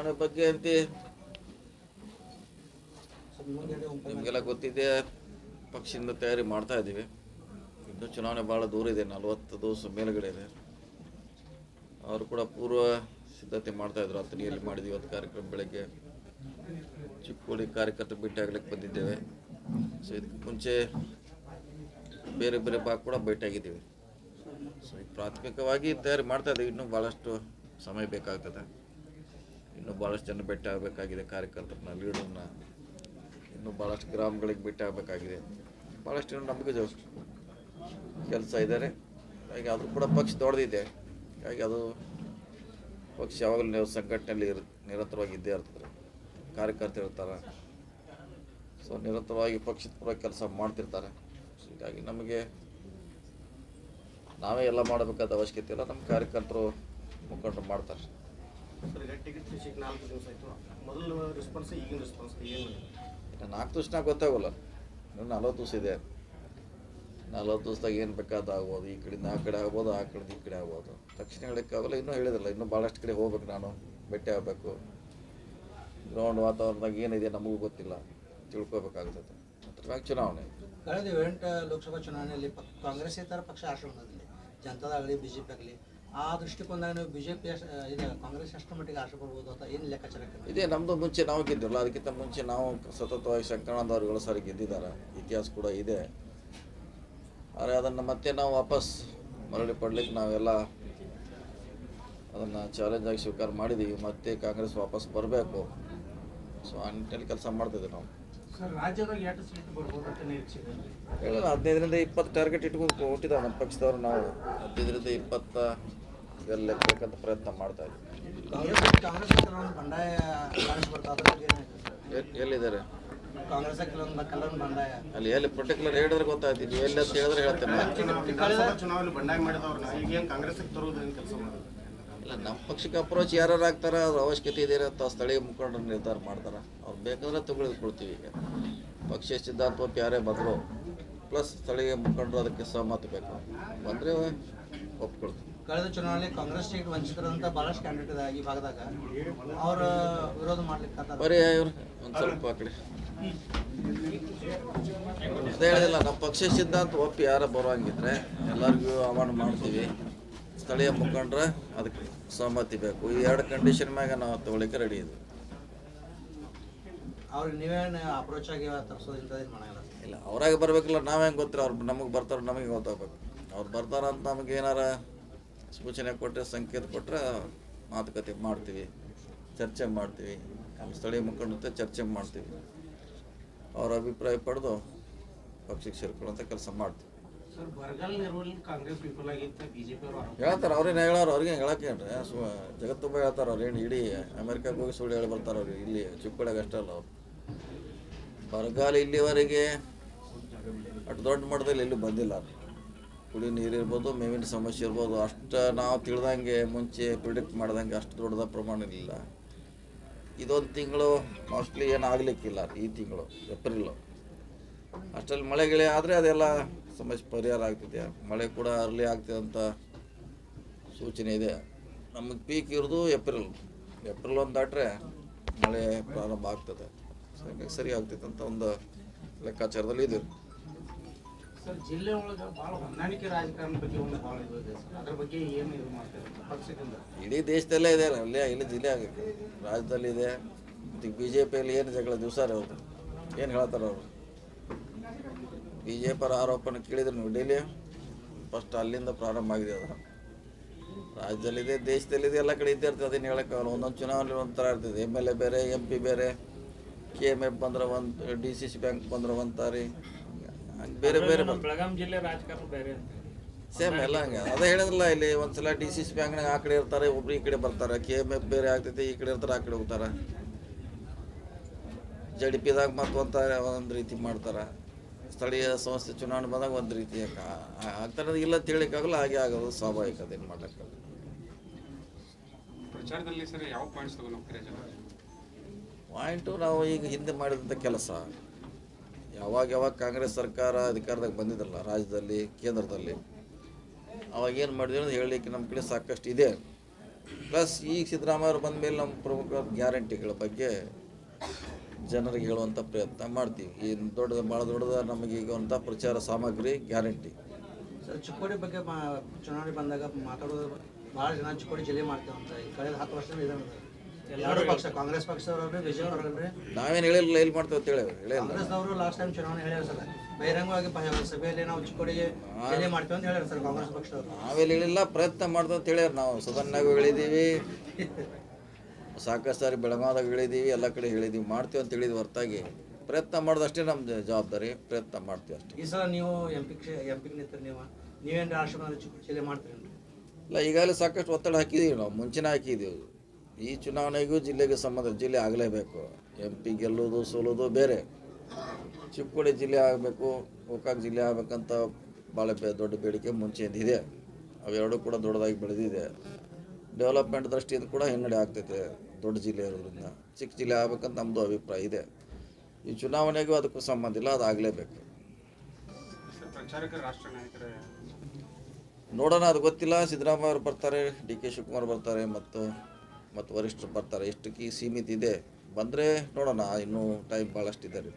ಚುನಾವಣೆ ಬಗ್ಗೆ ಅಂತ ನಿಮಗೆಲ್ಲ ಗೊತ್ತಿದೆ. ಪಕ್ಷದಿಂದ ತಯಾರಿ ಮಾಡ್ತಾ ಇದ್ದೀವಿ. ಇನ್ನು ಚುನಾವಣೆ ಭಾಳ ದೂರ ಇದೆ. ನಲವತ್ತು ದಿವಸ ಮೇಲುಗಡೆ ಇದೆ. ಅವರು ಕೂಡ ಪೂರ್ವ ಸಿದ್ಧತೆ ಮಾಡ್ತಾ ಇದ್ರು. ಹತ್ತನಿಯಲ್ಲಿ ಮಾಡಿದ್ವಿ ಇವತ್ತು ಕಾರ್ಯಕ್ರಮ ಬೆಳಗ್ಗೆ. ಚಿಕ್ಕೋಳಿ ಕಾರ್ಯಕರ್ತರು ಭೇಟಿ ಬಂದಿದ್ದೇವೆ. ಸೊ ಇದಕ್ಕೆ ಮುಂಚೆ ಬೇರೆ ಬೇರೆ ಭಾಗ ಕೂಡ ಭೇಟಿಯಾಗಿದ್ದೀವಿ ಸೊ ಈಗ ಪ್ರಾಥಮಿಕವಾಗಿ ತಯಾರಿ ಮಾಡ್ತಾ ಇದ್ದೀವಿ. ಇನ್ನೂ ಭಾಳಷ್ಟು ಸಮಯ ಬೇಕಾಗ್ತದೆ. ಇನ್ನೂ ಭಾಳಷ್ಟು ಜನ ಭೇಟಿ ಆಗಬೇಕಾಗಿದೆ, ಕಾರ್ಯಕರ್ತರನ್ನ ಲೀಡರ್ನ ಇನ್ನೂ ಭಾಳಷ್ಟು ಗ್ರಾಮಗಳಿಗೆ ಭೇಟಿ ಆಗಬೇಕಾಗಿದೆ. ಭಾಳಷ್ಟು ನಂಬಿಕೆ ನಮಗೆ ಕೆಲಸ ಇದ್ದಾರೆ ಹಾಗೆ ಅದು ಕೂಡ ಪಕ್ಷ ದೊಡ್ಡದಿದೆ. ಹಾಗಾಗಿ ಅದು ಪಕ್ಷ ಯಾವಾಗಲೂ ನೀವು ಸಂಘಟನೆಯಲ್ಲಿ ಇರ್ ನಿರಂತರವಾಗಿ ಇದ್ದೇ ಇರ್ತದೆ. ಕಾರ್ಯಕರ್ತರು ಇರ್ತಾರೆ ಸೊ ನಿರಂತರವಾಗಿ ಪಕ್ಷದ ಪರ ಕೆಲಸ ಮಾಡ್ತಿರ್ತಾರೆ. ಹೀಗಾಗಿ ನಮಗೆ ನಾವೇ ಎಲ್ಲ ಮಾಡಬೇಕಾದ ಅವಶ್ಯಕತೆ ಇಲ್ಲ. ನಮ್ಮ ಕಾರ್ಯಕರ್ತರು ಮುಖಂಡರು ಮಾಡ್ತಾರೆ. ಸರ್ ಈಗ ಟಿಕೆಟ್ ಸಿಕ್ಕ ನಾಲ್ಕು ದಿವಸ ಆಯಿತು. ಮೊದಲು ರೆಸ್ಪಾನ್ಸ್ ಈಗಿನ ರೆಸ್ಪಾನ್ಸ್ ಏನು? ನಾಲ್ಕು ದಿವಸ ಗೊತ್ತಾಗೋಲ್ಲ. ಇನ್ನು ನಲ್ವತ್ತು ದಿವಸ ಇದೆ. ನಲ್ವತ್ತು ದಿವಸದಾಗ ಏನು ಬೇಕಾದ ಆಗ್ಬೋದು. ಈ ಕಡೆಯಿಂದ ಆ ಕಡೆ ಆಗ್ಬೋದು ಆ ಕಡೆ ಈ ಕಡೆ ಆಗ್ಬೋದು. ತಕ್ಷಣ ಹೇಳೋಕ್ಕಾಗಲ್ಲ ಇನ್ನೂ ಹೇಳಿದಿಲ್ಲ ಇನ್ನೂ ಭಾಳಷ್ಟು ಕಡೆ ಹೋಗ್ಬೇಕು ನಾನು. ಭೇಟಿ ಆಗಬೇಕು. ಗ್ರೌಂಡ್ ವಾತಾವರಣದಾಗ ಏನಿದೆ ನಮಗೂ ಗೊತ್ತಿಲ್ಲ. ತಿಳ್ಕೊಬೇಕಾಗ್ತದೆ. ಅದ್ರಾಗ ಚುನಾವಣೆ. ಕಳೆದ ಏಳೆಂಟು ಲೋಕಸಭಾ ಚುನಾವಣೆಯಲ್ಲಿ ಕಾಂಗ್ರೆಸ್ ಇತರ ಪಕ್ಷ ಆಶ್ರಮದಲ್ಲಿ ಜನತಾದಾಗಲಿ ಬಿ ಜೆ ಪಿ ಆಗಲಿ ಆ ದೃಷ್ಟಿಕೋನದಾಗ ನೀವು ಬಿ ಜೆ ಪಿ ಇದು ಕಾಂಗ್ರೆಸ್ ಮಟ್ಟಿಗೆ ಆಶೆ ಪಡ್ಬೋದು ಅಂತ ಏನು ಲೆಕ್ಕಾಚಾರ? ಇದೇ ನಮ್ಮದು ಮುಂಚೆ ನಾವು ಗೆದ್ದಿಲ್ಲ ಅದಕ್ಕಿಂತ ಮುಂಚೆ ನಾವು ಸತತವಾಗಿ ಶಂಕರಾನಂದ ಅವರುಗಳು ಸಾರಿ ಗೆದ್ದಿದ್ದಾರೆ. ಇತಿಹಾಸ ಕೂಡ ಇದೆ. ಆದರೆ ಅದನ್ನು ಮತ್ತೆ ನಾವು ವಾಪಸ್ ಮರಳಿ ಪಡ್ಲಿಕ್ಕೆ ನಾವೆಲ್ಲ ಅದನ್ನು ಚಾಲೆಂಜ್ ಆಗಿ ಸ್ವೀಕಾರ ಮಾಡಿದ್ದೀವಿ ಮತ್ತೆ ಕಾಂಗ್ರೆಸ್ ವಾಪಸ್ ಬರಬೇಕು. ಸೊ ಆ ನಿಟ್ಟಿನಲ್ಲಿ ಕೆಲಸ ಮಾಡ್ತಿದ್ದೀವಿ ನಾವು. ಹದಿನೈದರಿಂದ ಇಪ್ಪತ್ತು ಟಾರ್ಗೆಟ್ ಇಟ್ಕೊಂಡು ಕೊಟ್ಟಿದ್ದಾರೆ ನಮ್ಮ ಪಕ್ಷದವ್ರು ನಾವು. ಹದಿನೈದರಿಂದ ಇಪ್ಪತ್ತ ಗೆಲ್ಲಬೇಕಂತ ಪ್ರಯತ್ನ ಮಾಡ್ತಾ ಇದ್ದೀವಿ ಎಲ್ಲಿದ್ದಾರೆ? ಅಲ್ಲಿ ಎಲ್ಲಿ ಪರ್ಟಿಕ್ಯುಲರ್ ಹೇಳಿದ್ರೆ ಗೊತ್ತಾಯ್ತು ಎಲ್ಲಿ ಅಂತ ಹೇಳಿದ್ರೆ ಹೇಳ್ತೇನೆ ಬಂಡಾಯ ಮಾಡಿದವ್ರನ್ನ ಕೆಲಸ ಮಾಡೋದು? ಇಲ್ಲ ನಮ್ಮ ಪಕ್ಷಕ್ಕೆ ಅಪ್ರೋಚ್ ಯಾರು ಆಗ್ತಾರ ಅದ್ರ ಅವಶ್ಯಕತೆ ಇದೆ ಅಂತ ಸ್ಥಳೀಯ ಮುಖಂಡರು ನಿರ್ಧಾರ ಮಾಡ್ತಾರೆ. ಅವ್ರು ಬೇಕಾದ್ರೆ ತೆಗೆದುಕೊಳ್ತೀವಿ ಈಗ. ಪಕ್ಷ ಸಿದ್ಧಾಂತ ಯಾರೇ ಬಂದರು ಪ್ಲಸ್ ಸ್ಥಳೀಯ ಮುಖಂಡರು ಅದಕ್ಕೆ ಸಹಮತ ಬೇಕು. ಬಂದರೆ ಒಪ್ಕೊಳ್ತೀವಿ. ಕಳೆದ ಚುನಾವಣೆ ಕಾಂಗ್ರೆಸ್ ಟಿಕೆಟ್ ವಂಚಿತರಂತ ಬಹಳಷ್ಟು ಕ್ಯಾಂಡಿಡೇಟ್ ಇದೆ ಈ ಭಾಗದಾಗ. ಅವರು ವಿರೋಧ ಮಾಡ್ಲಿಕ್ಕೆ ಬರೀ ಇವ್ರು ಒಂದು ಸ್ವಲ್ಪ ಆ ಕಡೆ. ಅದೇ ಹೇಳಿದಿಲ್ಲ ನಮ್ಮ ಪಕ್ಷ ಸಿದ್ಧಾಂತ ಒಪ್ಪಿ ಯಾರ ಬರೋಂಗಿದ್ರೆ ಎಲ್ಲರಿಗೂ ಆಹ್ವಾನ ಮಾಡ್ತೀವಿ. ಸ್ಥಳೀಯ ಮುಖಂಡ್ರ ಅದಕ್ಕೆ ಸಹಮತಿ ಬೇಕು. ಈ ಎರಡು ಕಂಡೀಷನ್ ಮ್ಯಾಗ ನಾವು ತಗೊಳ್ಳಿಕ್ಕೆ ರೆಡಿ ಇದ್ವಿ. ಅವ್ರಿಗೆ ನೀವೇನು ಅಪ್ರೋಚ್ ಆಗಿ ಇಲ್ಲ ಅವ್ರಾಗ ಬರ್ಬೇಕಲ್ಲ ನಾವ್ ಹೆಂಗೆ ಗೊತ್ತಿರ ಅವ್ರು ನಮಗೆ ಬರ್ತಾರ ನಮಗೆ ಗೊತ್ತಾಗಬೇಕು. ಅವ್ರು ಬರ್ತಾರಂತ ನಮಗೆ ಏನಾರ ಸೂಚನೆ ಕೊಟ್ಟರೆ ಸಂಕೇತ ಕೊಟ್ಟರೆ ಮಾತುಕತೆ ಮಾಡ್ತೀವಿ ಚರ್ಚೆ ಮಾಡ್ತೀವಿ. ನಮ್ಮ ಸ್ಥಳೀಯ ಮುಖಂಡ ಜೊತೆ ಚರ್ಚೆ ಮಾಡ್ತೀವಿ. ಅವರ ಅಭಿಪ್ರಾಯ ಪಡೆದು ಪಕ್ಷಕ್ಕೆ ಸೇರ್ಕೊಳ್ಳೋಂಥ ಕೆಲಸ ಮಾಡ್ತೀವಿ. ಹೇಳ್ತಾರೆ ಅವ್ರೇನು ಹೇಳೋರು ಅವ್ರಿಗೆ ಹೇಳಕ್ಕೆ ಹೇಳ್ರಿ ಸು ಜಗತ್ತು ಹೇಳ್ತಾರೆ ಅವ್ರು ಏನು ಇಡೀ ಅಮೆರಿಕಾಗೆ ಹೋಗಿ ಸುಳ್ಳು ಹೇಳಿ ಬರ್ತಾರೆ ಅವ್ರು ಇಲ್ಲಿ ಚಿಕ್ಕೋಡಿಯಾಗ ಅಷ್ಟೇ ಅಲ್ಲ ಅವ್ರು. ಬರಗಾಲ ಇಲ್ಲಿವರೆಗೆ ಅಷ್ಟು ದೊಡ್ಡ ಮಟ್ಟದಲ್ಲಿ ಎಲ್ಲೂ ಬಂದಿಲ್ಲ. ಕುಡಿ ನೀರು ಇರ್ಬೋದು, ಮೇವಿನ ಸಮಸ್ಯೆ ಇರ್ಬೋದು, ಅಷ್ಟು ನಾವು ತಿಳ್ದಂಗೆ ಮುಂಚೆ ಪ್ರಿಡಿಕ್ಟ್ ಮಾಡ್ದಂಗೆ ಅಷ್ಟು ದೊಡ್ಡದ ಪ್ರಮಾಣ ಇಲ್ಲ ಇದೊಂದು ತಿಂಗಳು ಮೋಸ್ಟ್ಲಿ ಏನು ಆಗಲಿಕ್ಕಿಲ್ಲ ಈ ತಿಂಗಳು, ಏಪ್ರಿಲು. ಅಷ್ಟರಲ್ಲಿ ಮಳೆ ಗಿಳೆ ಆದರೆ ಅದೆಲ್ಲ ಸಮಸ್ಯೆ ಪರಿಹಾರ ಆಗ್ತಿದೆ. ಮಳೆ ಕೂಡ ಅರ್ಲಿ ಆಗ್ತಿದೆ ಅಂತ ಸೂಚನೆ ಇದೆ. ನಮಗೆ ಪೀಕ್ ಇರೋದು ಏಪ್ರಿಲ್. ಏಪ್ರಿಲ್ ಒಂದು ದಾಟ್ರೆ ಮಳೆ ಪ್ರಾರಂಭ ಆಗ್ತದೆ. ಸರಿ ಆಗ್ತೈತೆ ಅಂತ ಒಂದು ಲೆಕ್ಕಾಚಾರದಲ್ಲಿ ಇದೆ ಜಿಲ್ಲೆ ಒಳಗೆ ಹೊಂದಾಣಿಕೆ ರಾಜಕಾರಣ ಬಗ್ಗೆ ಒಂದು ಅದ್ರ ಬಗ್ಗೆ ಏನು ಇದು ಮಾಡ್ತಾರೆ? ಪಕ್ಷದಿಂದ ಇಡೀ ದೇಶದಲ್ಲೇ ಇದೆ ಅಲ್ಲೇ, ಇಲ್ಲಿ ಜಿಲ್ಲೆ ಆಗುತ್ತೆ ರಾಜ್ಯದಲ್ಲಿದೆ ಈಗ ಬಿ ಜೆ ಪಿಯಲ್ಲಿ ಏನು ಜಗಳ ದಿವಸ ಅವರು ಏನು ಹೇಳ್ತಾರೆ ಅವರು? ಬಿ ಜೆ ಪಿ ಆರೋಪನ ಕೇಳಿದ್ರು ನೀವು ಡೈಲಿ ಫಸ್ಟ್ ಅಲ್ಲಿಂದ ಪ್ರಾರಂಭ ಆಗಿದೆ ಅದು. ರಾಜ್ಯದಲ್ಲಿದೆ ದೇಶದಲ್ಲಿದೆ ಎಲ್ಲ ಕಡೆ ಇದ್ದೇ ಇರ್ತದೆ. ಅದನ್ನು ಹೇಳೋಕ್ಕಾಗಲ್ಲ ಒಂದೊಂದು ಚುನಾವಣೆ ಒಂಥರ ಇರ್ತದೆ. ಎಂ ಎಲ್ ಎ ಬೇರೆ ಎಂ ಪಿ ಬೇರೆ ಕೆ ಎಂ ಎಫ್ ಬಂದ್ರೆ ಒಂದು ಡಿ ಸಿ ಸಿ ಬ್ಯಾಂಕ್ ಬಂದ್ರೆ ಒಂದು ತಾರಿ ಹಂಗೆ ಬೇರೆ ಬೇರೆ ಬೆಳಗಾಂ ಜಿಲ್ಲೆ ರಾಜಕಾರಣ ಬೇರೆ ಅಂತ. ಸೇಮ್ ಎಲ್ಲ ಹಂಗೆ. ಅದೇ ಹೇಳಿದ್ರಲ್ಲ ಇಲ್ಲಿ ಒಂದ್ಸಲ ಡಿ ಸಿ ಸಿ ಬ್ಯಾಂಕ್ನಾಗ ಆ ಕಡೆ ಇರ್ತಾರೆ ಒಬ್ರು ಈ ಕಡೆ ಬರ್ತಾರೆ. ಕೆ ಎಂ ಎಫ್ ಬೇರೆ ಆಗ್ತೈತಿ ಈ ಕಡೆ ಇರ್ತಾರೆ ಆ ಕಡೆ ಹೋಗ್ತಾರೆ. ಜಡ್ ಪಿದಾಗ ಮತ್ತು ಒಂಥರ ಒಂದು ರೀತಿ ಮಾಡ್ತಾರೆ. ಸ್ಥಳೀಯ ಸಂಸ್ಥೆ ಚುನಾವಣೆ ಬಂದಾಗ ಒಂದು ರೀತಿ ಆಗ್ತಾರೆ ಇಲ್ಲ ತಿಳಿಯಕ್ಕಾಗಲ್ಲ ಹಾಗೆ ಆಗೋದು ಸ್ವಾಭಾವಿಕ ಅದೇನು ಮಾಡ್ಲಿಕ್ಕಾಗಲ್ಲ ಪ್ರಚಾರದಲ್ಲಿ ಸರ್ ಯಾವ ಪಾಯಿಂಟ್ಸ್ ಪಾಯಿಂಟು ನಾವು ಈಗ ಹಿಂದೆ ಮಾಡಿದಂಥ ಕೆಲಸ. ಯಾವಾಗ ಯಾವಾಗ ಕಾಂಗ್ರೆಸ್ ಸರ್ಕಾರ ಅಧಿಕಾರದಾಗ ಬಂದಿದ್ರಲ್ಲ, ರಾಜ್ಯದಲ್ಲಿ, ಕೇಂದ್ರದಲ್ಲಿ, ಅವಾಗ ಏನು ಮಾಡಿದ್ರು ಅಂತ ಹೇಳಲಿಕ್ಕೆ ನಮ್ಮ ಕಡೆ ಸಾಕಷ್ಟು ಇದೆ. ಪ್ಲಸ್ ಈಗ ಸಿದ್ದರಾಮಯ್ಯ ಅವರು ಬಂದ ಮೇಲೆ ನಮ್ಮ ಪ್ರಮುಖ ಗ್ಯಾರಂಟಿಗಳ ಬಗ್ಗೆ ಜನರಿಗೆ ಹೇಳುವಂಥ ಪ್ರಯತ್ನ ಮಾಡ್ತೀವಿ. ಈ ದೊಡ್ಡದು ಭಾಳ ದೊಡ್ಡದ ನಮಗೆ ಈಗ ಅಂತ ಪ್ರಚಾರ ಸಾಮಗ್ರಿ ಗ್ಯಾರಂಟಿ. ಸರ್, ಚಿಕ್ಕೋಡಿ ಬಗ್ಗೆ ಚುನಾವಣೆ ಬಂದಾಗ ಮಾತಾಡೋದು ಭಾಳ ಜನ ಚಿಕ್ಕೋಡಿ ಜಿಲ್ಲೆ ಮಾಡ್ತೇವೆ ಅಂತ ಕಳೆದ ಹತ್ತು ವರ್ಷದಿಂದ ಇದನ್ನ ಎರಡು ಪಕ್ಷ ಕಾಂಗ್ರೆಸ್ ಪಕ್ಷದವರು ಬಿಜೆಪಿ ಅವ್ರಲ್ರಿ ನಾವೇನು ಹೇಳಿಲ್ಲ ಎಲ್ಲಿ ಮಾಡ್ತೇವೆ ಅಂತ ಹೇಳಿ ಹೇಳಿಲ್ಲ. ಕಾಂಗ್ರೆಸ್ನವರು ಲಾಸ್ಟ್ ಟೈಮ್ ಚುನಾವಣೆ ಹೇಳ್ಯಾರ ಸರ್. ಬಹಿರಂಗವಾಗಿ ಪ- ಸಭೆಯಲ್ಲಿ ನಾವು ಚಿಕ್ಕೋಡಿಗೆ ಜಿಲ್ಲೆ ಮಾಡ್ತೇವೆ ಅಂತ ಹೇಳ್ಯಾರ ಸರ್ ಕಾಂಗ್ರೆಸ್ ಪಕ್ಷದವರು. ನಾವೆಲ್ಲಿ ಹೇಳಿಲ್ಲ ಪ್ರಯತ್ನ ಮಾಡ್ತೇವೆ ಅಂತ ಹೇಳ್ಯಾರ ನಾವು ಸದನ್ನಾಗೂ ಹೇಳಿದೀವಿ. ಸಾಕಷ್ಟು ಸಾರಿ ಬೆಳಗಾವದಾಗ ಹೇಳಿದ್ದೀವಿ ಎಲ್ಲ ಕಡೆ ಹೇಳಿದೀವಿ ಮಾಡ್ತೀವಿ ಅಂತ ಹೇಳಿದ್ವಿ ಹೊರತಾಗಿ. ಪ್ರಯತ್ನ ಮಾಡೋದಷ್ಟೇ ನಮ್ಮ ಜ- ಜವಾಬ್ದಾರಿ ಪ್ರಯತ್ನ ಮಾಡ್ತೀವಿ ಅಷ್ಟೇ. ಈ ಸಲ ನೀವು ಎಂ ಪಿ ಎಂ ಪಿಗೆ ನಿಂತೀರಿ ನೀವು. ನೀವೇನು ರಾಷ್ಟ್ರಪತಿ ಚಿಕ್ಕೋಡಿ ಜಿಲ್ಲೆ ಮಾಡ್ತೀರಿ ಇಲ್ಲ ಈಗಾಗಲೇ ಸಾಕಷ್ಟು ಒತ್ತಡ ಹಾಕಿದ್ದೀವಿ ನಾವು ಮುಂಚೆನೇ ಹಾಕಿದ್ದೀವಿ ಈ ಚುನಾವಣೆಗೂ ಜಿಲ್ಲೆಗೆ ಸಂಬಂಧ ಜಿಲ್ಲೆ ಆಗಲೇಬೇಕು. ಎಂ ಪಿ ಗೆಲ್ಲೋದು ಸೋಲೋದು ಬೇರೆ. ಚಿಕ್ಕೋಡಿ ಜಿಲ್ಲೆ ಆಗಬೇಕು ಗೋಕಾಕ್ ಜಿಲ್ಲೆ ಆಗಬೇಕಂತ ಭಾಳ ಬೇ ದೊಡ್ಡ ಬೇಡಿಕೆ ಮುಂಚೆಯಿಂದ ಇದೆ ಅವೆರಡೂ ಕೂಡ ದೊಡ್ಡದಾಗಿ ಬೆಳೆದಿದೆ. ಡೆವಲಪ್ಮೆಂಟ್ ದೃಷ್ಟಿಯಿಂದ ಕೂಡ ಹಿನ್ನಡೆ ಆಗ್ತೈತೆ ದೊಡ್ಡ ಜಿಲ್ಲೆ ಇರೋದ್ರಿಂದ. ಚಿಕ್ಕ ಜಿಲ್ಲೆ ಆಗಬೇಕಂತ ನಮ್ಮದು ಅಭಿಪ್ರಾಯ ಇದೆ. ಈ ಚುನಾವಣೆಗೂ ಅದಕ್ಕೂ ಸಂಬಂಧ ಇಲ್ಲ ಅದು ಆಗಲೇಬೇಕು. ನೋಡೋಣ ಅದು ಗೊತ್ತಿಲ್ಲ. ಸಿದ್ದರಾಮಯ್ಯ ಅವರು ಬರ್ತಾರೆ ಡಿ ಕೆ ಶಿವಕುಮಾರ್ ಬರ್ತಾರೆ ಮತ್ತು ಮತ್ತು ವರಿಷ್ಠರು ಬರ್ತಾರೆ ಇಷ್ಟಕ್ಕೆ ಸೀಮಿತ ಇದೆ? ಬಂದರೆ ನೋಡೋಣ ಇನ್ನೂ ಟೈಮ್ ಭಾಳಷ್ಟಿದೆ ರೀ